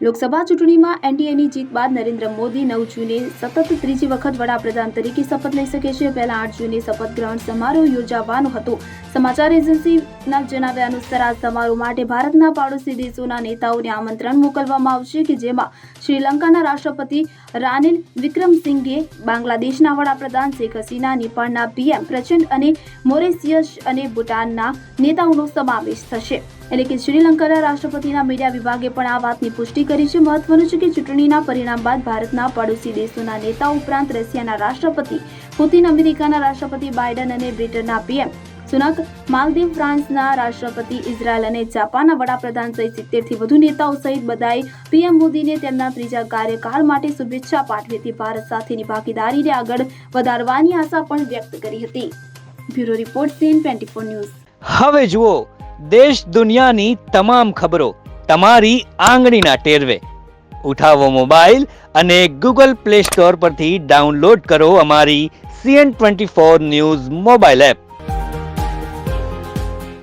લોકસભા ચૂંટણીમાં એનડીએની જીત બાદ નરેન્દ્ર મોદી નવ જૂને સતત ત્રીજી વખત વડાપ્રધાન તરીકે શપથ લઈ શકે છે. પહેલા આઠ જૂને શપથ ગ્રહણ સમારોહ યોજાવાનો હતો. સમાચાર એજન્સીના જણાવ્યા અનુસાર, આ સમારોહ માટે ભારતના પાડોશી દેશોના નેતાઓને આમંત્રણ મોકલવામાં આવશે કે જેમાં શ્રીલંકાના રાષ્ટ્રપતિ રાનિલ વિક્રમસિંઘે બાંગ્લાદેશના વડાપ્રધાન શેખ હસીના, નેપાળના પીએમ પ્રચંડ અને મોરેશિયસ અને ભૂટાનના નેતાઓનો સમાવેશ થશે. એટલે કે શ્રીલંકાના રાષ્ટ્રપતિના મીડિયા વિભાગે પણ આ વાતની પુષ્ટિ કરી છે. મહત્વનું છે કે ચૂંટણીના પરિણામ બાદ ભારતના પડોશી દેશોના નેતાઓ ઉપરાંત રશિયાના રાષ્ટ્રપતિ, પુતિન અમેરિકાના રાષ્ટ્રપતિ બાઇડન અને બ્રિટનના પીએમ સુનક માલદીવ ફ્રાન્સના રાષ્ટ્રપતિ ઇઝરાયલ અને જાપાનના વડાપ્રધાન સહિત સિત્તેરથી વધુ નેતાઓ સહિત બધાએ પીએમ મોદીને તેમના ત્રીજા કાર્યકાળ માટે શુભેચ્છા પાઠવી હતી. ભારત સાથેની ભાગીદારીને આગળ વધારવાની આશા પણ વ્યક્ત કરી હતી. Bureau report CN twenty news. હવે જુઓ, દેશ દુનિયાની તમામ ખબરો તમારી આંગળીના ટેરવે. ઉઠાવો મોબાઈલ અને ગૂગલ પ્લે સ્ટોર પરથી ડાઉનલોડ કરો અમારી CN twenty four news mobile app.